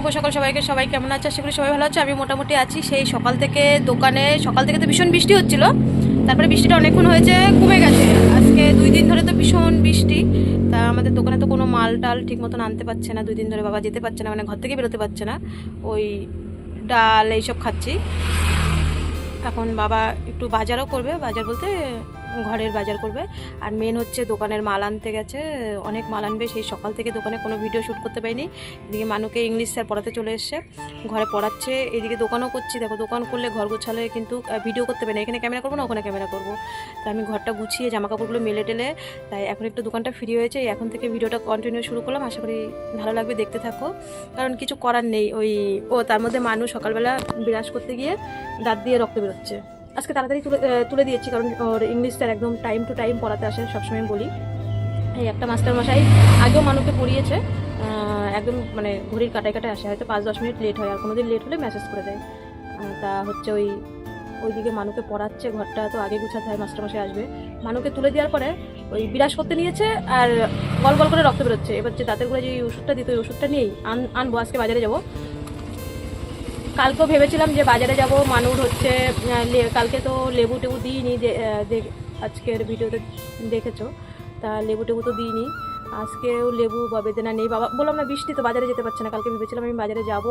শুভ সকাল সবাইকে। সবাই কেমন আছে? আশা করি সবাই ভালো আছে। আমি মোটামুটি আছি সেই সকাল থেকে দোকানে, সকাল থেকে তো ভীষণ বৃষ্টি হচ্ছিল। তারপরে বৃষ্টিটা অনেকক্ষণ হয়েছে, কমে গেছে। আজকে দুই দিন ধরে তো ভীষণ বৃষ্টি। তা আমাদের দোকানে তো কোনো মাল টাল ঠিক মতন আনতে পারছে না। দুই দিন ধরে বাবা যেতে পারছে না মানে ঘর থেকে বেরোতে পারছে না। ওই ডাল এইসব খাচ্ছি। এখন বাবা একটু বাজারও করবে। বাজার বলতে ঘরের বাজার করবে। আর মেন হচ্ছে দোকানের মাল আনতে গেছে। অনেক মাল আনবে। সেই সকাল থেকে দোকানে কোনো ভিডিও শ্যুট করতে পারিনি। এদিকে মানুকে ইংলিশ স্যার পড়াতে চলে এসছে। ঘরে পড়াচ্ছে। এদিকে দোকানও করছি। দেখো, দোকান করলে ঘর গোছালে কিন্তু ভিডিও করতে পারি না। এখানে ক্যামেরা করব না? ওখানে ক্যামেরা করব। তাই আমি ঘরটা গুছিয়ে জামা কাপড়গুলো মেলে টেলে, তাই এখন একটু দোকানটা ফ্রি হয়েছে। এখন থেকে ভিডিওটা কন্টিনিউ শুরু করলাম। আশা করি ভালো লাগবে দেখতে থাকো। কারণ কিছু করার নেই। ওই, ও, তার মধ্যে মানুষ সকালবেলা বিরাজ করতে গিয়ে দাঁত দিয়ে রক্ত বেরোচ্ছে। আজকে তাড়াতাড়ি তুলে তুলে দিয়েছি, কারণ ওর ইংলিশ স্যার একদম টাইম টু টাইম পড়াতে আসে সবসময় বলি। এই একটা মাস্টার মশাই আগেও মানুষকে পড়িয়েছে একদম মানে ঘড়ির কাটায় কাটায় আসে, হয়তো পাঁচ দশ মিনিট লেট হয়, আর কোনোদিন লেট হলে মেসেজ করে দেয়। তা হচ্ছে ওই, ওইদিকে মানুকে পড়াচ্ছে, ঘরটা তো আগে গুছাতে হয়, মাস্টারমশাই আসবে। মানুকে তুলে দেওয়ার পরে ওই বিরাজ করতে নিয়েছে, আর গল গল করে রক্ত বেরোচ্ছে। এবার যে দাঁতের করে যে ওষুধটা দিত, ওই ওষুধটা নিয়েই আন, আনব, আজকে বাজারে যাব। কালকেও ভেবেছিলাম যে বাজারে যাব মানুর হচ্ছে কালকে তো লেবু টেবু দিইনি আজকের ভিডিওতে দেখেছ তা লেবু টেবু তো দিইনি। আজকেও লেবু বা বেদেনা নেই। বাবা বললাম না বৃষ্টি তো বাজারে যেতে পারছে না কালকে ভেবেছিলাম আমি বাজারে যাব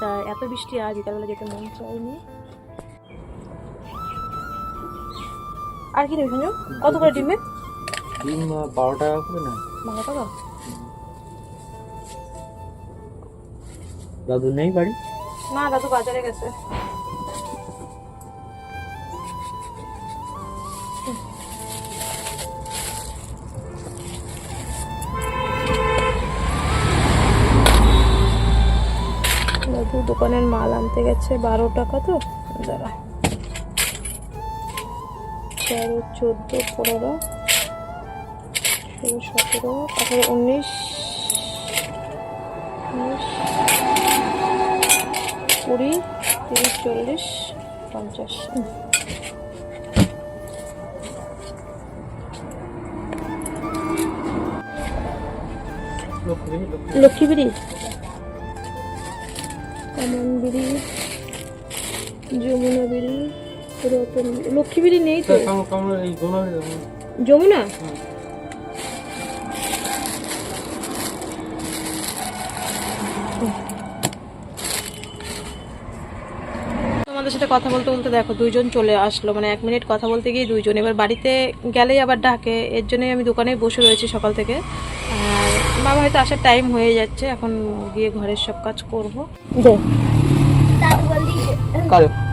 তা এত বৃষ্টি আর বিকালবেলা যেতে মন চাইনি আর কি নেবে কত করে ডিমে ডিম বারো টাকা করে না বারো টাকা? দাদু নেই বাড়ি? না, দাদু বাজারে গেছে। দাদু দোকানের মাল আনতে গেছে, বারো টাকা তো? দাঁড়া। তেরো, চোদ্দ, পনেরো, ষোলো, সতেরো, আঠারো, উনিশ উনিশ কুড়ি তিরিশ চল্লিশ পঞ্চাশ। লক্ষ্মী বিড়ি? কমন বিড়ি যমুনা বিড়ি রতন। লক্ষ্মী বিড়ি নেই তো? যমুনা তোমাদের সাথে কথা বলতে বলতে দেখো দুইজন চলে আসলো। মানে এক মিনিট কথা বলতে গিয়ে দুইজন। এবার বাড়িতে গেলেই আবার ডাকে। এর জন্যই আমি দোকানে বসে রয়েছি সকাল থেকে। আর বাবা হয়তো আসার টাইম হয়ে যাচ্ছে। এখন গিয়ে ঘরের সব কাজ করব।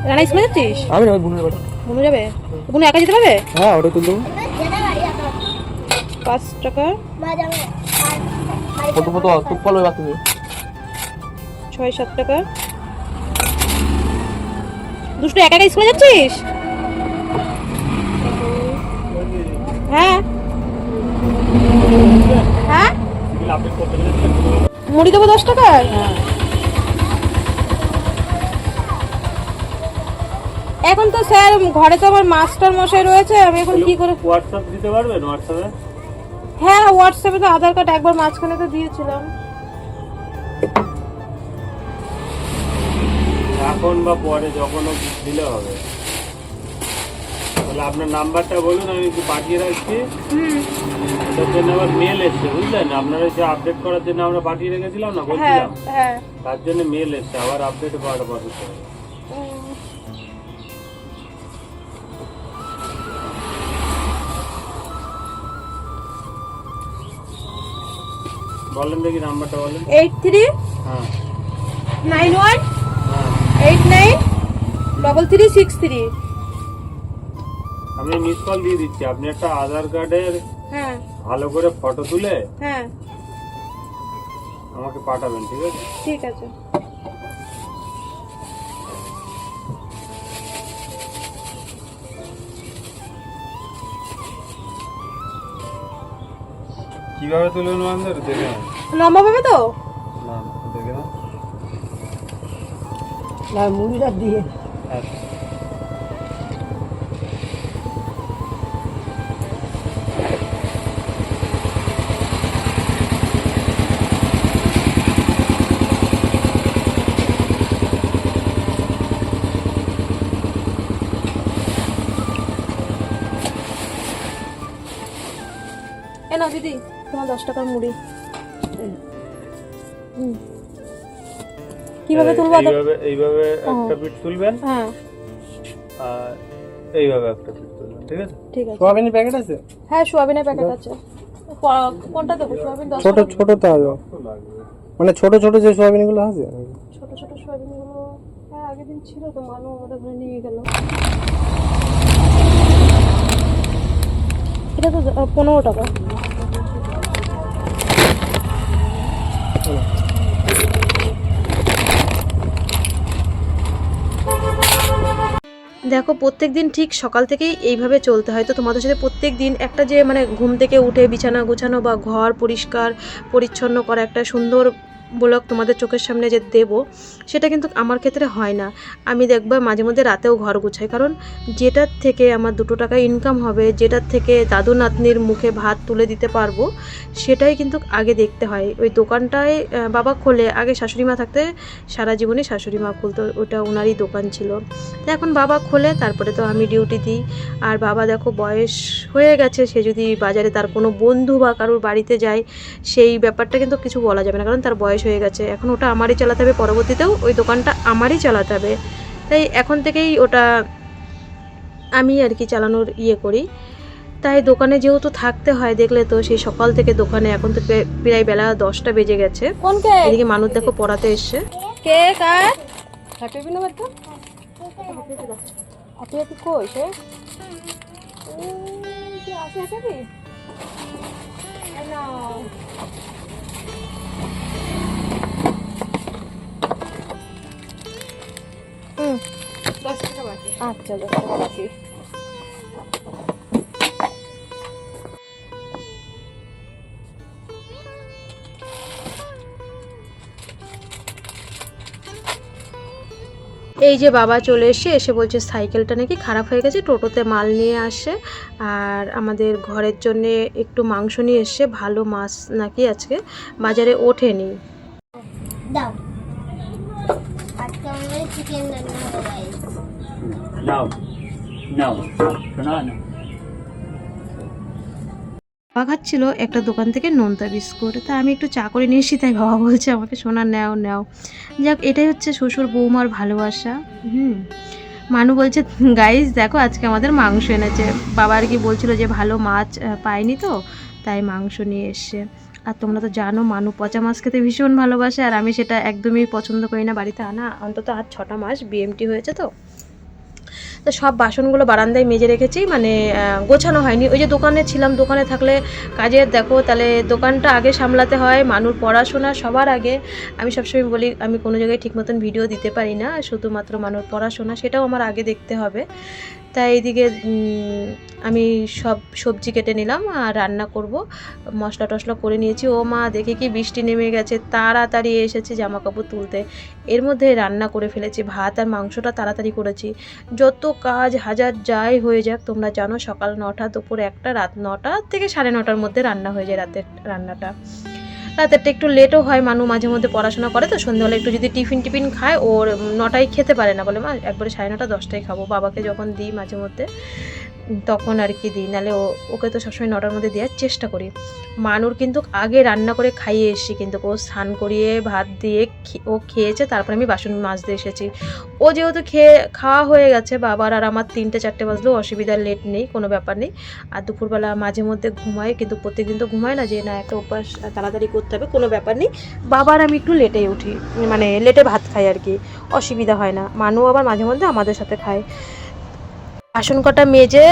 রানা স্কুলে যাচ্ছিস আমি না ওই বোনের বাড়ি। যাবে? বোনু একা যেতে পারবে? হ্যাঁ ওটা পাঁচ টাকা। কত কত? তুপ পালো রাখতে ছয় সাত টাকা। দুষ্টু একা একা স্কুলে যাচ্ছিস? হ্যাঁ। হ্যাঁ? মুড়ি দেবো দশ টাকার এখন তো স্যার ঘরে তো আমার মাস্টার মশাই রয়েছে আমি এখন কি করে হোয়াটসঅ্যাপ দিতে পারবেন হোয়াটসঅ্যাপে? হ্যাঁ হোয়াটসঅ্যাপে তো আধার কার্ড একবার মাঝখানে তো দিয়েছিলাম। এখন বা পরে যখন দিলে হবে। তাহলে আপনার নাম্বারটা বলুন আমি একটু পাঠিয়ে রাখছি। ওটার জন্য আবার মেল এসছে বুঝলেন? আপনারা যে আপডেট করার জন্য আমরা পাঠিয়ে রেখেছিলাম না হ্যাঁ বলছিলাম? হ্যাঁ তার জন্য মেল এসছে আবার আপডেট করাটা পাঠাতে হবে বলেন দেখি নাম্বারটা বলেন। এইট থ্রি হ্যাঁ। নাইন ওয়ান হ্যাঁ eight nine double three six three আমি মিস কল দিয়ে দিচ্ছি। আপনি একটা আধার কার্ডের হ্যাঁ। ভালো করে ফটো তুলে হ্যাঁ। আমাকে পাঠাবেন ঠিক আছে? ঠিক আছে। কীভাবে তুলবেন আমাদের? দেখে। লম্বা পাবে তো? না মুড়িটা দিয়ে। না দিদি দশ টাকার মুড়ি। হুম। কীভাবে তুলবো? এইভাবে এইভাবে একটা বিট তুলবেন। হ্যাঁ। আর এইভাবে একটা পিঠ তুলবেন ঠিক আছে? ঠিক আছে। সোয়াবিনের প্যাকেট আছে? হ্যাঁ সোয়াবিনের প্যাকেট আছে। কোনটা দেবো? সোয়াবিন ছোট ছোট তো হবে মানে ছোট ছোট যে সোয়াবিনগুলো আছে? ছোট ছোট সোয়াবিনগুলো হ্যাঁ আগের দিন ছিল তো মানু আমাদের ঘরে নিয়ে গেল। এটা তো পনেরো টাকা। দেখো প্রত্যেক দিন ঠিক সকাল থেকেই এইভাবে চলতে হয়। তো তোমাদের সাথে প্রত্যেক দিন একটা যে মানে ঘুম থেকে উঠে বিছানা গোছানো বা ঘর পরিষ্কার, পরিচ্ছন্ন করা একটা সুন্দর ব্লগ তোমাদের চোখের সামনে যে দেব, সেটা কিন্তু আমার ক্ষেত্রে হয় না। আমি দেখবা মাঝে মধ্যে রাতেও ঘর গুছাই, কারণ যেটার থেকে আমার দুটো টাকা ইনকাম হবে, যেটার থেকে দাদু নাতনির মুখে ভাত তুলে দিতে পারব, সেটাই কিন্তু আগে দেখতে হয়। ওই দোকানটায় বাবা খোলে, আগে শাশুড়ি মা থাকতে সারা জীবনই শাশুড়ি মা খুলতো, ওটা ওনারই দোকান ছিল। তো এখন বাবা খোলে, তারপরে তো আমি ডিউটি দিই। আর বাবা দেখো বয়স হয়ে গেছে, সে যদি বাজারে তার কোনো বন্ধু বা কারোর বাড়িতে যায়, সেই ব্যাপারটা কিন্তু কিছু বলা যাবে না, কারণ তার বয়স হয়ে গেছে। এখন ওটা আমারই চালাতে হবে পরবর্তীতেও ওই দোকানটা আমারই চালাতে হবে। তাই এখন থেকেই ওটা আমি আর কি চালানোর ইয়ে করি। তাই দোকানে যেহেতু থাকতে হয় দেখলে তো সেই সকাল থেকে দোকানে এখন তো প্রায়- বেলা দশটা বেজে গেছে। এদিকে মানুষ দেখো পড়াতে এসছে। কে কার? হ্যাপি বিনো বাচ্চা হ্যাপি হ্যাপি কই সে? কি আছে হুম। দশ টাকা বাকি। আচ্ছা দশ টাকা বাকি। এই যে বাবা চলে এসে এসে বলছে সাইকেলটা নাকি খারাপ হয়ে গেছে টোটোতে মাল নিয়ে আসে। আর আমাদের ঘরের জন্য একটু মাংস নিয়ে এসে ভালো মাছ নাকি আজকে বাজারে ওঠেনি। দাও। চিকেন বাবা খাচ্ছিল একটা দোকান থেকে নোনতা বিস্কুট। তা আমি একটু চা করে নিয়ে তাই বাবা বলছে আমাকে সোনা নেও নেও। যাক, এটাই হচ্ছে শ্বশুর বৌমার ভালোবাসা। হুম। মানু বলছে গাইজ দেখো, আজকে আমাদের মাংস এনেছে। বাবা আর কি বলছিল যে ভালো মাছ পায়নি তো, তাই মাংস নিয়ে এসছে। আর তোমরা তো জানো মানু পচা মাছ খেতে ভীষণ ভালোবাসে, আর আমি সেটা একদমই পছন্দ করি না বাড়িতে আনা। অন্তত আর ছটা মাস বিএমটি হয়েছে তো। তো সব বাসনগুলো বারান্দায় মেজে রেখেছি মানে গোছানো হয়নি। ওই যে দোকানে ছিলাম, দোকানে থাকলে কাজের দেখো, তাহলে দোকানটা আগে সামলাতে হয় মানুষ পড়াশোনা সবার আগে। আমি সবসময় বলি, আমি কোনো জায়গায় ঠিক মতন ভিডিও দিতে পারি না, শুধুমাত্র মানুষ পড়াশোনা, সেটাও আমার আগে দেখতে হবে। তাই এইদিকে আমি সব সবজি কেটে নিলাম আর রান্না করব। মশলা টশলা করে নিয়েছি। ও মা, দেখে কি বৃষ্টি নেমে গেছে। তাড়াতাড়ি এসেছে জামা কাপড় তুলতে। এর মধ্যে রান্না করে ফেলেছি। ভাত আর মাংসটা তাড়াতাড়ি করেছি। যত কাজ হাজার যাই হয়ে যাক, তোমরা জানো সকাল নটা দুপুর একটা, রাত নটা থেকে সাড়ে নটার মধ্যে রান্না হয়ে যায় রাতের রান্নাটা। রাতেরটা একটু লেটও হয়, মানু মাঝে মধ্যে পড়াশোনা করে, তো সন্ধ্যাবেলা একটু যদি টিফিন টিফিন খায়, ওর নটায় খেতে পারে না, বলে মা, একবারে সাড়ে নটা, দশটায় খাব, বাবাকে যখন দিই মাঝে মধ্যে। তখন আর কি দিই, নাহলে ও, ওকে তো সবসময় নটার মধ্যে দেওয়ার চেষ্টা করি। মানুর কিন্তু আগে রান্না করে খাইয়ে এসেছি, কিন্তু ও স্নান করিয়ে ভাত দিয়ে ও খেয়েছে, তারপরে আমি বাসন মাজতে এসেছি। ও যেহেতু খেয়ে, খাওয়া হয়ে গেছে, বাবার আর আমার তিনটে চারটে বাজলেও অসুবিধা লেট নেই, কোনো ব্যাপার নেই। আর দুপুরবেলা মাঝে মধ্যে ঘুমায়, কিন্তু প্রত্যেকদিন তো ঘুমায় না যে না একটা অভ্যাস তাড়াতাড়ি করতে হবে, কোনো ব্যাপার নেই। বাবার আমি একটু লেটে উঠি মানে লেটে ভাত খাই আর কি, অসুবিধা হয় না। মানু আবার মাঝে মধ্যে আমাদের সাথে খায়। বাসন কটা মেজে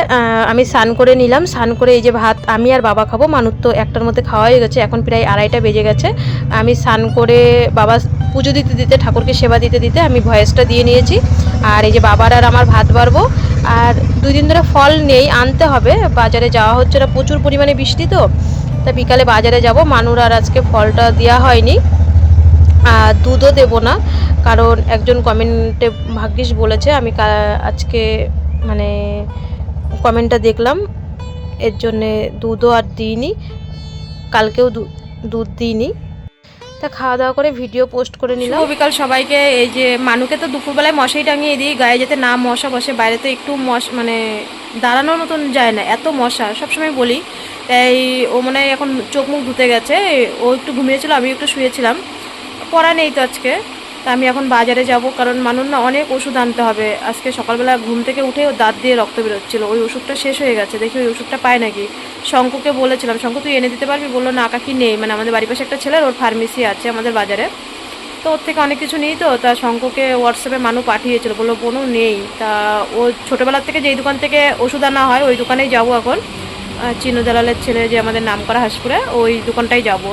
আমি স্নান করে নিলাম। স্নান করে এই যে ভাত আমি আর বাবা খাব। মানুষ তো একটার মধ্যে খাওয়া হয়ে গেছে। এখন প্রায় আড়াইটা বেজে গেছে। আমি স্নান করে বাবা পুজো দিতে দিতে, ঠাকুরকে সেবা দিতে দিতে আমি ভয়েসটা দিয়ে নিয়েছি। আর এই যে বাবার আর আমার ভাত বাড়বো। আর দুই দিন ধরে ফল নেই, আনতে হবে। বাজারে যাওয়া হচ্ছে না। প্রচুর পরিমাণে বৃষ্টি তো। তা বিকালে বাজারে যাব। মানুর আর আজকে ফলটা দেওয়া হয়নি। আর দুধও দেবো না। কারণ একজন কমেন্টে ভাগ্যিস বলেছে, আমি আজকে মানে কমেন্টটা দেখলাম, এর জন্যে দুধও আর দিইনি, কালকেও দুধ দিইনি। তা খাওয়া দাওয়া করে ভিডিও পোস্ট করে নিলাম। বিকাল সবাইকে, এই যে মানুকে তো দুপুরবেলায় মশাই টাঙিয়ে দিই, গায়ে যাতে না মশা বসে, বাইরে তো একটু মশ মানে দাঁড়ানোর মতন যায় না, এত মশা, সবসময় বলি। তাই ও মনে হয় এখন চোখ মুখ ধুতে গেছে, ও একটু ঘুমিয়েছিল আমি একটু শুয়েছিলাম। পড়া নেই তো আজকে। তা আমি এখন বাজারে যাব, কারণ মানুষ না অনেক ওষুধ আনতে হবে। আজকে সকালবেলা ঘুম থেকে উঠে ও দাঁত দিয়ে রক্ত বেরোচ্ছিল। ওই ওষুধটা শেষ হয়ে গেছে, দেখি ওই ওষুধটা পায় নাকি। শঙ্কুকে বলেছিলাম, শঙ্কু, তুই এনে দিতে পারবি? বলল, না, কাকি নেই। মানে আমাদের বাড়ির পাশে একটা ছেলের ওর ফার্মেসি আছে আমাদের বাজারে। তো ওর থেকে অনেক কিছু নেই তো, তা শঙ্কুকে হোয়াটসঅ্যাপে মানু পাঠিয়েছিল, বলল বোনও নেই। তা ও ছোটোবেলার থেকে যেই দোকান থেকে ওষুধ আনা হয়, ওই দোকানেই যাব এখন। চিনু দালালের ছেলে যে আমাদের নাম করা হাসপুরে, ওই দোকানটাই যাব।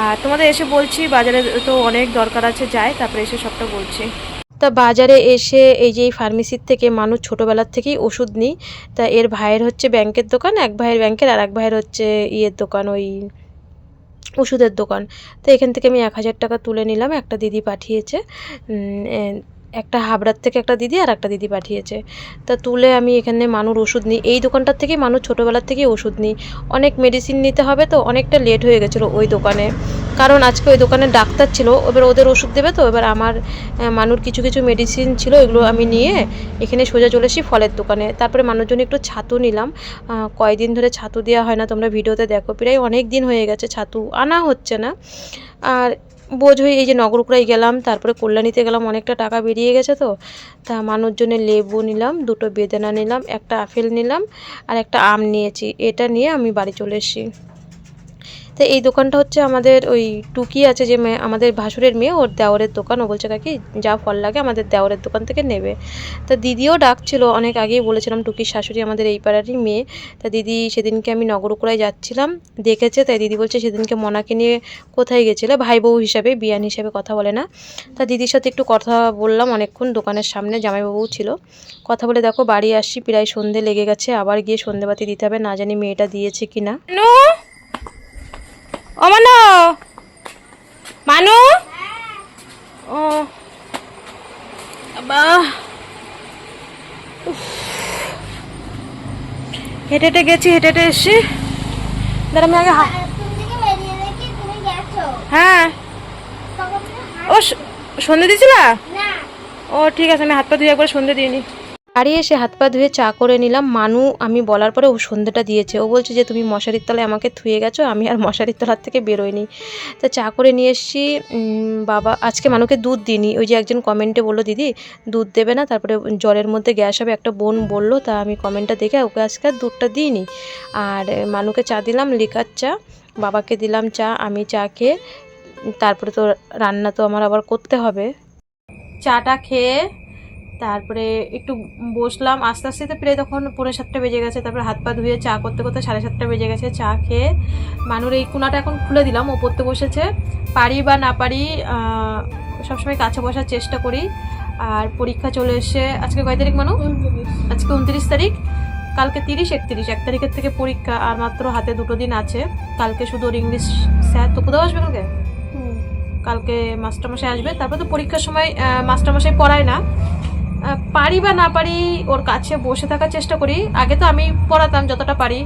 আর তোমাদের এসে বলছি, বাজারে তো অনেক দরকার আছে যায় তারপরে এসে সবটা বলছি। তা বাজারে এসে এই যে এই ফার্মেসির থেকে মানুষ ছোটোবেলার থেকেই ওষুধ নিই, তা এর ভাইয়ের হচ্ছে ব্যাংকের দোকান, এক ভাইয়ের ব্যাংকের আর এক ভাইয়ের হচ্ছে ইয়ের দোকান, ওই ওষুধের দোকান। তো এখান থেকে আমি এক হাজার টাকা তুলে নিলাম, একটা দিদি পাঠিয়েছে একটা হাবড়ার থেকে একটা দিদি আর একটা দিদি পাঠিয়েছে। তা তুলে আমি এখানে মানুষ ওষুধ নিই। এই দোকানটার থেকেই মানুষ ছোটোবেলার থেকেই ওষুধ নিই। অনেক মেডিসিন নিতে হবে তো, অনেকটা লেট হয়ে গেছিল ওই দোকানে। কারণ আজকে ওই দোকানে ডাক্তার ছিল, এবার ওদের ওষুধ দেবে তো, এবার আমার মানুর কিছু কিছু মেডিসিন ছিল, এগুলো আমি নিয়ে এখানে সোজা চলে ফলের দোকানে। তারপরে মানুষজন একটু ছাতু নিলাম। কয়দিন ধরে ছাতু দেওয়া হয় না, তোমরা ভিডিওতে দেখো। প্রায় অনেক দিন হয়ে গেছে ছাতু আনা হচ্ছে না। আর বোঝ হয়ে এই যে নগরকুড়ায় গেলাম, তারপরে কল্যাণীতে গেলাম, অনেকটা টাকা বেরিয়ে গেছে তো। তা মানুষজনের লেবু নিলাম, দুটো বেদানা নিলাম, একটা আপেল নিলাম, আর একটা আম নিয়েছি। এটা নিয়ে আমি বাড়ি চলে এসেছি। তো এই দোকানটা হচ্ছে আমাদের ওই টুকি আছে যে মেয়ে, আমাদের ভাসুরের মেয়ে, ওর দেওরের দোকান। ও বলছে, কাকি, যা ফল লাগে আমাদের দেওরের দোকান থেকে নেবে। তা দিদিও ডাকছিল, অনেক আগেই বলেছিলাম টুকির শাশুড়ি আমাদের এই পাড়ারই মেয়ে। তা দিদি সেদিনকে আমি নগরকুড়ায় যাচ্ছিলাম, দেখেছে, তাই দিদি বলছে, সেদিনকে মনাকে নিয়ে কোথায় গেছিলে? ভাই বউ হিসাবে, বিয়ান হিসাবে কথা বলে না। তা দিদির সাথে একটু কথা বললাম অনেকক্ষণ, দোকানের সামনে জামাইবাবু ছিল। কথা বলে, দেখো, বাড়ি আসছি, প্রায় সন্ধে লেগে গেছে, আবার গিয়ে সন্ধেবাতি দিতে হবে, না জানি মেয়েটা দিয়েছে কি না! ও মানো? মানু ও হেঁটে হেঁটে গেছি হেঁটে হেঁটে এসছি। দাঁড়া আমি আগে হ্যাঁ। ও সন্ধে দিয়েছিলা? ও ঠিক আছে আমি হাত পা ধুয়ে একবার সন্ধে দিয়ে নিই বাড়ি এসে হাত পা ধুয়ে চা করে নিলাম। মানু, আমি বলার পরে ও সন্ধ্যেটা দিয়েছে। ও বলছে যে, তুমি মশারির তলায় আমাকে থুয়ে গেছো, আমি আর মশারির তলার থেকে বেরোইনি। তা চা করে নিয়ে এসেছি। বাবা, আজকে মানুকে দুধ দিইনি। ওই যে একজন কমেন্টে বলল, দিদি, দুধ দেবে না। তারপরে জলের মধ্যে গ্যাস হবে, একটা বোন বলল, তা আমি কমেন্টটা দেখে ওকে আজকে আর দুধটা দিইনি। আর মানুকে চা দিলাম, লিকার চা। বাবাকে দিলাম চা, আমি চা খেয়ে, তারপরে তো রান্না তো আমার আবার করতে হবে। চাটা খেয়ে তারপরে একটু বসলাম আস্তে আস্তে তো প্রায় তখন পৌনে সাতটা বেজে গেছে তারপরে হাত পা ধুয়ে চা করতে করতে সাড়ে সাতটা বেজে গেছে চা খেয়ে মানুর এই কোনাটা এখন খুলে দিলাম ও পড়তে বসেছে। পারি বা না পারি সবসময় কাছে বসার চেষ্টা করি আর পরীক্ষা চলে এসে আজকে কয় তারিখ মানু? আজকে উনত্রিশ তারিখ কালকে তিরিশ একত্রিশ এক তারিখের থেকে পরীক্ষা আর মাত্র হাতে দুটো দিন আছে কালকে শুধু ওর ইংলিশ স্যার তো কোথাও আসবে কালকে? কালকে মাস্টারমশাই আসবে তারপর তো পরীক্ষার সময় মাস্টারমশাই পড়ায় না পারি বা না পারি, ওর কাছে বসে থাকার চেষ্টা করি। আগে তো আমি পড়াতাম যতটা পারি।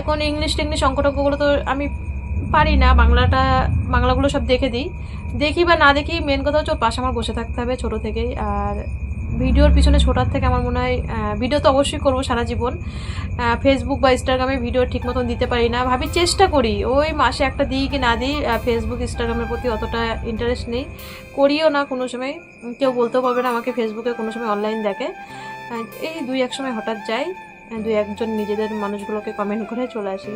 এখন ইংলিশ টিংলিশ অঙ্ক টঙ্কগুলো তো আমি পারি না, বাংলাটা, বাংলাগুলো সব দেখে দিই। দেখি বা না দেখি মেন কথা হচ্ছে ওর পাশে আমার বসে থাকতে হবে ছোটো থেকেই। আর ভিডিওর পিছনে ছোটার থেকে আমার মনে হয় ভিডিও তো অবশ্যই করব সারা জীবন। ফেসবুক বা ইনস্টাগ্রামে ভিডিও ঠিক মতন দিতে পারি না। ভাবি চেষ্টা করি। ওই মাসে একটা দিই কি না দিই ফেসবুক ইনস্টাগ্রামের প্রতি অতটা ইন্টারেস্ট নেই। করিও না কোনো সময়। কেউ বলতেও পারবে না আমাকে ফেসবুকে কোনো সময় অনলাইন দেখে। এই দুই এক সময় হঠাৎ যাই দুই একজন নিজেদের মানুষগুলোকে কমেন্ট করে চলে আসি।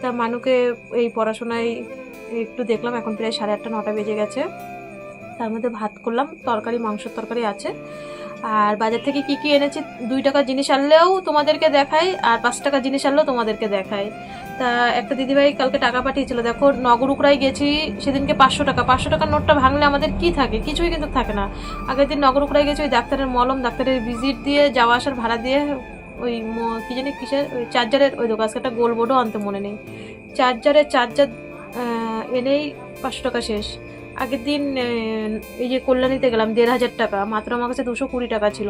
তা মানুকে এই পড়াশোনায় একটু দেখলাম, এখন প্রায় সাড়ে আটটা, নটা বেজে গেছে। তার মধ্যে ভাত করলাম, তরকারি মাংসের তরকারি আছে। আর বাজার থেকে কি কি এনেছি? দুই টাকার জিনিস আনলেও তোমাদেরকে দেখাই, আর পাঁচ টাকার জিনিস আনলেও তোমাদেরকে দেখাই। তা একটা দিদিভাই কালকে টাকা পাঠিয়েছিল, দেখো নগরুকড়ায় গেছি, সেদিনকে পাঁচশো টাকা। পাঁচশো টাকার নোটটা ভাঙলে আমাদের কি থাকে? কিছুই কিন্তু থাকে না। আগের দিন নগরুকড়ায় গেছি, ওই ডাক্তারের মলম, ডাক্তারের ভিজিট দিয়ে, যাওয়া আসার ভাড়া দিয়ে, ওই কি জানি কিসের, ওই চার্জারের ওই দোকান একটা গোল বোর্ডও আনতে মনে নেই। চার্জারের চার্জার এনেই পাঁচশো টাকা শেষ। আগের দিন এই যে কল্যাণীতে গেলাম, দেড় হাজার টাকা, মাত্র আমার কাছে দুশো কুড়ি টাকা ছিল।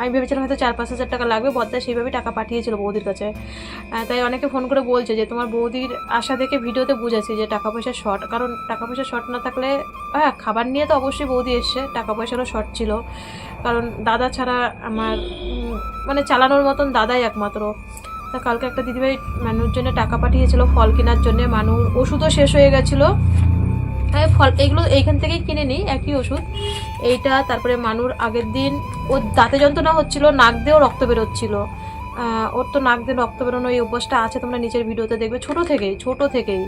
আমি ভেবেছিলাম হয়তো চার পাঁচ হাজার টাকা লাগবে বদ্দা সেইভাবে টাকা পাঠিয়েছিল বৌদির কাছে। তাই অনেকে ফোন করে বলছে যে, তোমার বৌদির আশা দেখে ভিডিওতে বুঝেছি যে, টাকা পয়সা শর্ট, কারণ টাকা পয়সা শর্ট না থাকলে হ্যাঁ খাবার নিয়ে তো অবশ্যই বৌদি এসছে, টাকা পয়সারও শর্ট ছিল। কারণ দাদা ছাড়া আমার মানে চালানোর মতন দাদাই একমাত্র। তা কালকে একটা দিদিভাই মানুর জন্য টাকা পাঠিয়েছিল ফল কেনার জন্য মানুর ওষুধও শেষ হয়ে গেছিল। হ্যাঁ ফল এগুলো এইখান থেকেই কিনে নিই, একই ওষুধ। এইটা, তারপরে মানুর আগের দিন, ওর দাঁতে যন্ত্রণা হচ্ছিল, নাক দিয়েও রক্ত বেরোচ্ছিল। ওর তো নাক দিয়ে রক্ত বেরোনো এই অভ্যাসটা আছে, তোমরা নিচের ভিডিওতে দেখবে, ছোট থেকেই ছোট থেকেই।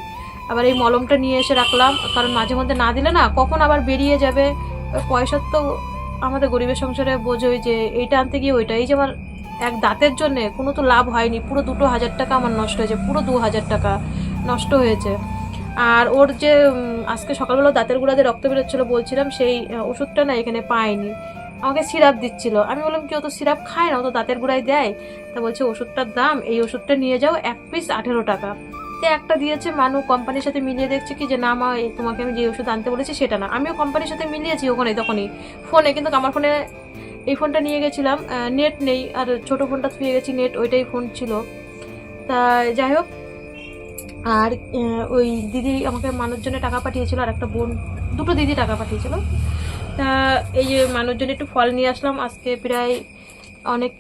আবার এই মলমটা নিয়ে এসে রাখলাম, কারণ মাঝে মধ্যে না দিলে না, কখন আবার বেরিয়ে যাবে? পয়সার তো আমাদের গরিবের সংসারে বোঝোই যে, এইটা আনতে গিয়ে ওইটা এই যে আমার এক দাঁতের জন্যে, কোনো তো লাভ হয়নি, পুরো দুটো হাজার টাকা আমার নষ্ট হয়েছে, পুরো দু হাজার টাকা নষ্ট হয়েছে। আর ওর যে আজকে সকালবেলা দাঁতের গুঁড়াতে রক্ত বেরোচ্ছিলো বলছিলাম, সেই ওষুধটা না এখানে পাইনি আমাকে সিরাপ দিচ্ছিল। আমি বললাম কি তো সিরাপ খায় না তো দাঁতের গুঁড়ায় দেয়। তা বলছে, ওষুধটার দাম, এই ওষুধটা নিয়ে যাও, এক পিস আঠেরো টাকা। তো একটা দিয়েছে মানু, কোম্পানির সাথে মিলিয়ে দেখছে কি যে, না মা তোমাকে আমি যে ওষুধ আনতে বলেছি, সেটা না। আমিও কোম্পানির সাথে মিলিয়েছি ওখানে, তখনই। ফোনে, কিন্তু আমার ফোনে এই ফোনটা নিয়ে গেছিলাম নেট নেই, আর ছোট ফোনটা থুয়ে গেছি, নেট ওইটাই ফোন ছিল। তা যাই হোক আর ওই দিদি আমাকে মানুষ জন্য টাকা পাঠিয়েছিল, আর একটা বোন, দুটো দিদি টাকা পাঠিয়েছিল। তা এই যে মানুষ জন্য একটু ফল নিয়ে আসলাম, আজকে প্রায় অনেক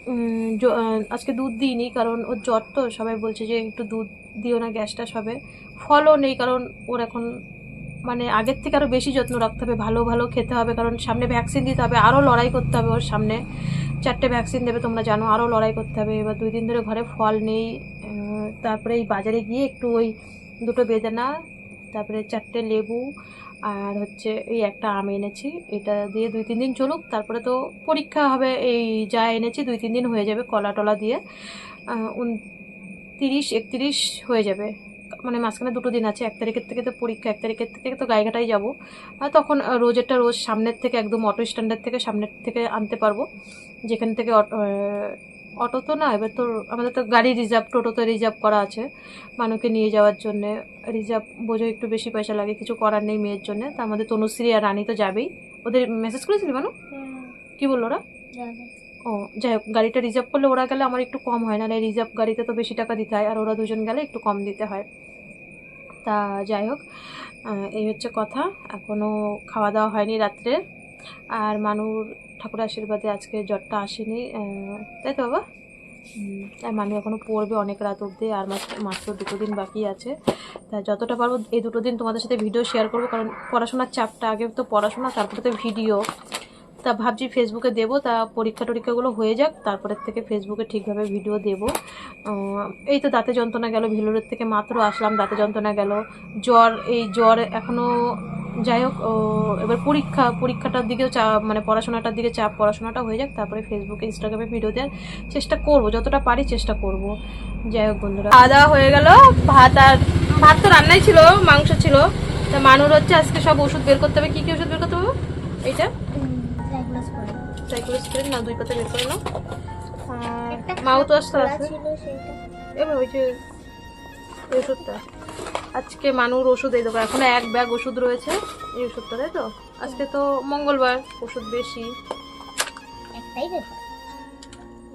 আজকে দুধ দিইনি, কারণ ওর জ্বর তো, সবাই বলছে যে একটু দুধ দিও না, গ্যাসটা সবে। ফলও নেই, কারণ ওর এখন মানে আগের থেকে আরও বেশি যত্ন রাখতে হবে, ভালো ভালো খেতে হবে, কারণ সামনে ভ্যাকসিন দিতে হবে আরও লড়াই করতে হবে ওর সামনে। চারটে ভ্যাকসিন দেবে তোমরা জানো আরও লড়াই করতে হবে। এবার দুই দিন ধরে ঘরে ফল নেই তারপরে এই বাজারে গিয়ে একটু ওই দুটো বেদানা, তারপরে চারটে লেবু আর হচ্ছে এই একটা আম এনেছি। এটা দিয়ে দুই, তিন দিন চলুক, তারপরে তো পরীক্ষা হবে, এই যা এনেছি দুই, তিন দিন হয়ে যাবে কলা টলা দিয়ে। তিরিশ একত্রিশ হয়ে যাবে। মানে মাঝখানে দুটো দিন আছে এক তারিখের থেকে তো পরীক্ষা এক তারিখের থেকে তো গাইঘাটাই যাব। আর তখন রোজেরটা রোজ সামনের থেকে একদম অটো স্ট্যান্ডার্ড থেকে সামনের থেকে আনতে পারব। যেখান থেকে অটো অটো তো না এবার তো আমাদের তো গাড়ি রিজার্ভ টোটো তো রিজার্ভ করা আছে মানুষকে নিয়ে যাওয়ার জন্য। রিজার্ভ বোঝো একটু বেশি পয়সা লাগে কিছু করার নেই মেয়ের জন্য। তা আমাদের তনুশ্রী আর রানী তো যাবেই। ওদের মেসেজ করেছিলি মানু? কি বলল ওরা? ও যাই হোক গাড়িটা রিজার্ভ করলে ওরা গেলে আমার একটু কম হয় না রিজার্ভ গাড়িতে তো বেশি টাকা দিতে হয় আর ওরা দুজন গেলে একটু কম দিতে হয়। তা যাই হোক এই হচ্ছে কথা। এখনও খাওয়া দাওয়া হয়নি রাত্রে। আর মানুর ঠাকুর আশীর্বাদে আজকে জ্বরটা আসেনি তাই তো বাবা? হুম, আর মানু এখনও পড়বে অনেক রাত অবধি আর মাত্র দুটো দিন বাকি আছে। তা যতটা পারব এই দুটো দিন তোমাদের সাথে ভিডিও শেয়ার করব কারণ পড়াশোনার চাপটা আগে তো পড়াশোনা তারপরে তো ভিডিও তা ভাবছি ফেসবুকে দেবো, তা পরীক্ষা টরীক্ষাগুলো হয়ে যাক, তারপরের থেকে ফেসবুকে ঠিকভাবে ভিডিও দেবো। এই তো দাঁতে যন্ত্রণা গেল, ভেলোরের থেকে মাত্র আসলাম, দাঁতে যন্ত্রণা গেল। জ্বর, এই জ্বর এখনও যাই হোক এবার পরীক্ষা, পরীক্ষাটার দিকেও চাপ মানে পড়াশোনাটার দিকে চাপ, পড়াশোনাটা হয়ে যাক, তারপরে ফেসবুকে ইনস্টাগ্রামে ভিডিও দেওয়ার চেষ্টা করব, যতটা পারি চেষ্টা করব। যাই হোক বন্ধুরা দাওয়া হয়ে গেল, ভাত আর, ভাত তো রান্নাই ছিল, মাংস ছিল। তা মানুর হচ্ছে আজকে সব ওষুধ বের করতে হবে, কী কী ওষুধ বের করতে হবে এইটা? সাইক্লোস করে না দুই পাতা বের করে নাও। একটা মাও তো আছে এবার ওই যে ওষুধটা আজকে মানুর ওষুধ এই দেবো এখনও এক ব্যাগ ওষুধ রয়েছে এই ওষুধটা তাই তো? আজকে তো মঙ্গলবার ওষুধ বেশি।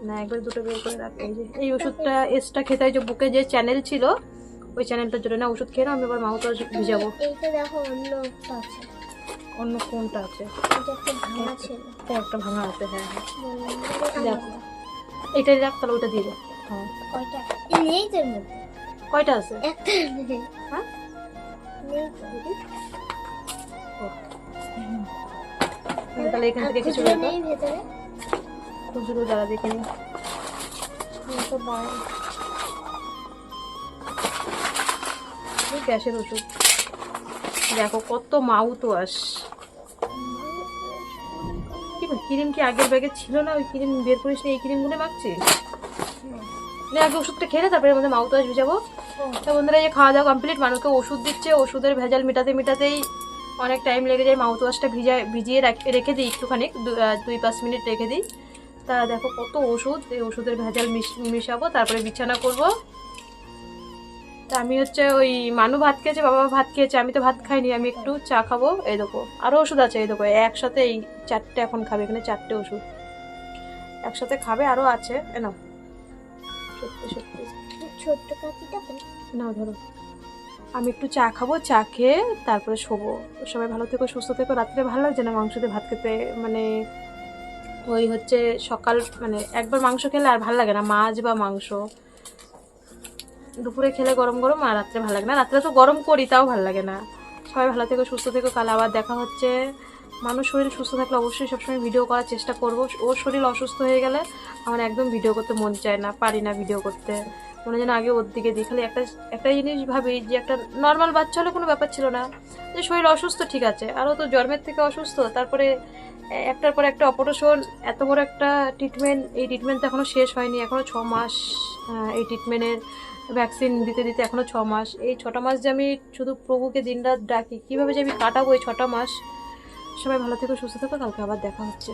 না একবার দুটো বের করে রাখ। এই যে এই ওষুধটা এক্সট্রা খেতে হয় যে বুকে যে চ্যানেল ছিল ওই চ্যানেলটার জন্য না ওষুধ খেয়ে নাও, আমি এবার মাও তো ভিজাবো। এইটা দেখো অন্য আছে। অন্য কোনটা আছে? একটা ভাঙা আছে হ্যাঁ হ্যাঁ। দেখো এটাই রাখ তাহলে ওটা দিয়ে হ্যাঁ। কয়টা? তো আছে? হ্যাঁ? তাহলে এখান থেকে কিছু খুচরো দেখে তো এই গ্যাসের ওষুধ। দেখো কত মাউথ ওয়াশ কি বল, ক্রিম কি আগের ব্যাগে ছিল না? ওই ক্রিম বের করিস না, এই ক্রিমগুলো মাখছিস? আগে ওষুধটা খেলে তারপরে আমাদের মাউথ ওয়াশ ভিজাবো। তো বন্ধুরা যে খাওয়া দাওয়া কমপ্লিট মানুষকে ওষুধ দিচ্ছে, ওষুধের ভেজাল মেটাতে মেটাতেই অনেক টাইম লেগে যায়। মাউথ ওয়াশটা ভিজায়, ভিজিয়ে রাখ- দিই একটুখানি দুই, পাঁচ মিনিট রেখে দিই। তা দেখো কত ওষুধ, এই ওষুধের ভেজাল মিশ- মিশাবো, তারপরে বিছানা করব। তা আমি হচ্ছে ওই মানু ভাত খেয়েছে বাবা ভাত খেয়েছে আমি তো ভাত খাইনি আমি একটু চা খাব এই দেখো। আরও ওষুধ আছে এই দেখো একসাথে এই চারটে এখন খাবে এখানে চারটে ওষুধ। একসাথে খাবে আরও আছে এনো সত্যি সত্যি। ছোট্ট কাকিটা কোন ধরো। আমি একটু চা খাব চা খেয়ে তারপরে শোবো। সবাই ভালো থেকো সুস্থ থেকো। রাত্রে ভালো লাগছে না মাংস দিয়ে ভাত খেতে? মানে ওই হচ্ছে সকাল মানে একবার মাংস খেলে আর ভালো লাগে না মাছ বা মাংস। দুপুরে খেলে গরম গরম আর রাত্রে ভালো লাগে না। রাত্রে তো গরম করি, তাও ভালো লাগে না। সবাই ভালো থেকো, সুস্থ থেকো। কাল আবার দেখা হচ্ছে। মানুষ শরীর সুস্থ থাকলে অবশ্যই সবসময় ভিডিও করার চেষ্টা করব। ওর শরীর অসুস্থ হয়ে গেলে আমার একদম ভিডিও করতে মন চায় না, পারি না ভিডিও করতে। মনে যেন আগে ওর দিকে দিই খালি একটা একটা জিনিস ভাবি যে একটা নর্মাল বাচ্চা হলে কোনো ব্যাপার ছিল না। যে শরীর অসুস্থ, ঠিক আছে। আরও তো জন্মের থেকে অসুস্থ। তারপরে একটার পর একটা অপারেশন এত বড় একটা ট্রিটমেন্ট এই ট্রিটমেন্ট তো এখনও শেষ হয়নি। এখনও ছ মাস এই ট্রিটমেন্টের ভ্যাকসিন দিতে দিতে এখনও ছ মাস। এই ছটা মাস যে আমি শুধু প্রভুকে দিন রাত ডাকি, কীভাবে যে আমি কাটাবো এই ছটা মাস? সবাই ভালো থেকো, সুস্থ থেকো, কালকে আবার দেখা হচ্ছে।